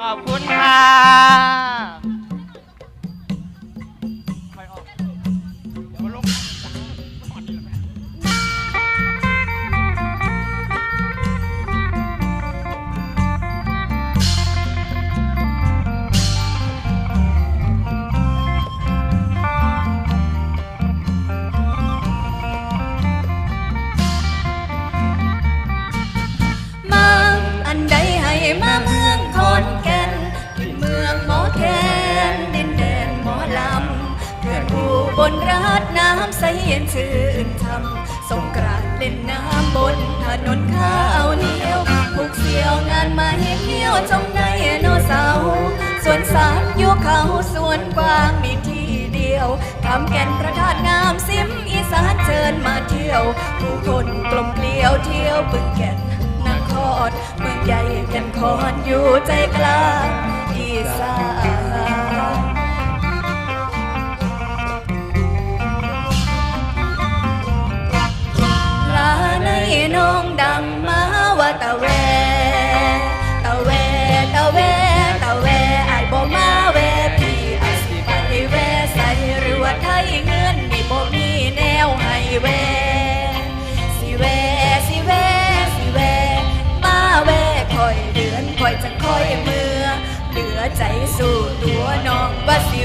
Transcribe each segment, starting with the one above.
ขอบคุณค่ะ บนรัดน้ำใสเย็นชื่นช่ำสงกรานต์เล่นน้ำบนถนนข้าวเหนียวผูกเสี่ยวงานมาให้เที่ยวชมในโนเสาร์สวนสารอยู่เขาสวนกว้างมีที่เดียวคำแก่นประทาดงามซิมอีสานเชิญมาเที่ยวผู้คนกลมเกลียวเที่ยวบึงแก่นนครเมืองใหญ่แก่นคอนอยู่ใจกลางอีสาน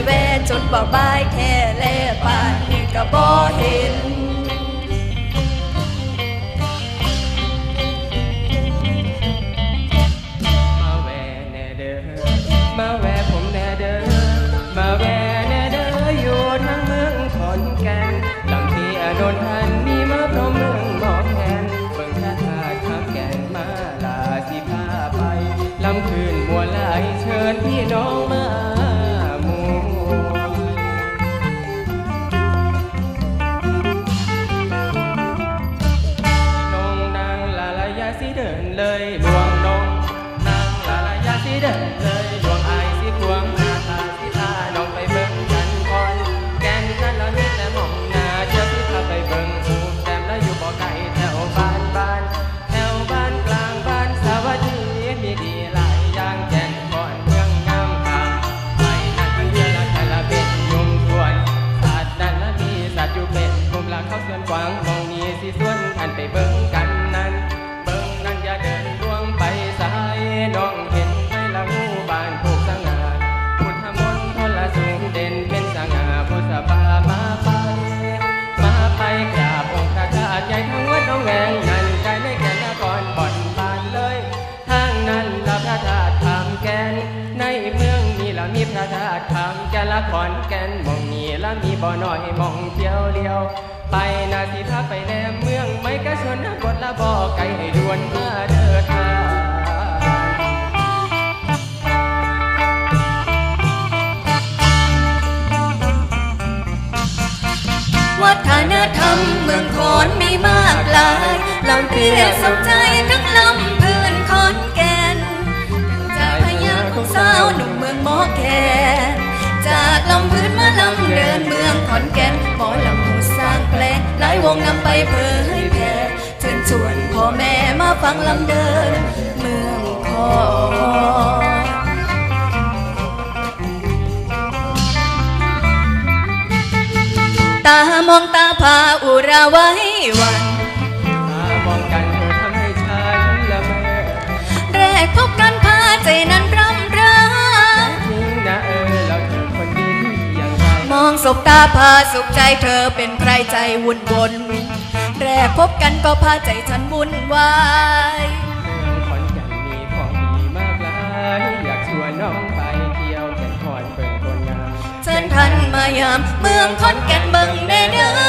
แวจนบ่บายแค่แลปานนี่ก็บ่เห็นมาแวแน่เด้อมาแวางมองนี้สิส่วนทันไปเบิ่งกันนั้น เบิ่งนั้นอย่าเดินล่วงไปสายน้องเห็นไปละงูบ้านผูกสง่าพุทธมนต์พลสูงเด่นเป็นสง่าพุทธบามาไปมาไปกราบองค์พระธาตุใหญ่ทั้งวัดน้องแวงนั่นใจไม่แก่นนครบ่อนบานเลยทางนั้นละพระธาตุขามแกนในเมืองนี้ละมีพระธาตุขามแกนละขอนแก่นมอง มีบ่อน้อยมองเที่ยวเดียว ไปนาทีพาไปแนมเมืองไม่กระชนบทละบ่อไกลให้ด่วนมาเดินทางวัฒนธรรมเมืองขอนมีมากหลายลำเพียสนใจทั้งลำ วงนำไปเผยแผ่เชิญชวนพ่อแม่มาฟังลำเดิน เมืองขอตามองตาพาอุราไว้วันตามองกันเธอทำให้ฉันละเมอแรกพบกันพาใจนั้น สบตาพาสุขใจเธอเป็นใครใจวุ่นวนแรกพบกันก็พาใจฉันวุ่นวายเมืองขอนแก่นมีของดีมากหลายอยากชวนน้องไปเที่ยวแก่นคอนเบิ่งคนงามเชิญท่านมายามเมืองขอนแก่นเบิ่งแน่เด้อ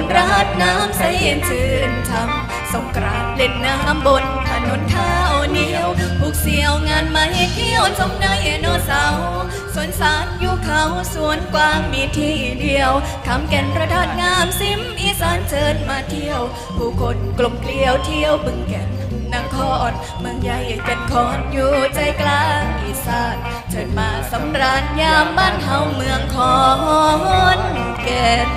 นราดน้ำใสเย็นชื่นช่ำสงกรานต์เล่นน้ำบนถนนเท้าเหนียวผูกเสี่ยวงานมาให้เที่ยวชมในโนเสาร์สวนสารอยู่เขาสวนกว้างมีที่เดียวคำแก่นประทาดงามซิมอีสานเชิญมาเที่ยว ผู้คนกลมเกลียวเที่ยวบึงแก่นนครเมืองใหญ่แก่นคอนอยู่ใจกลางอีสานเชิญมาสำราญยามบ้านเฮาเมืองขอนแก่น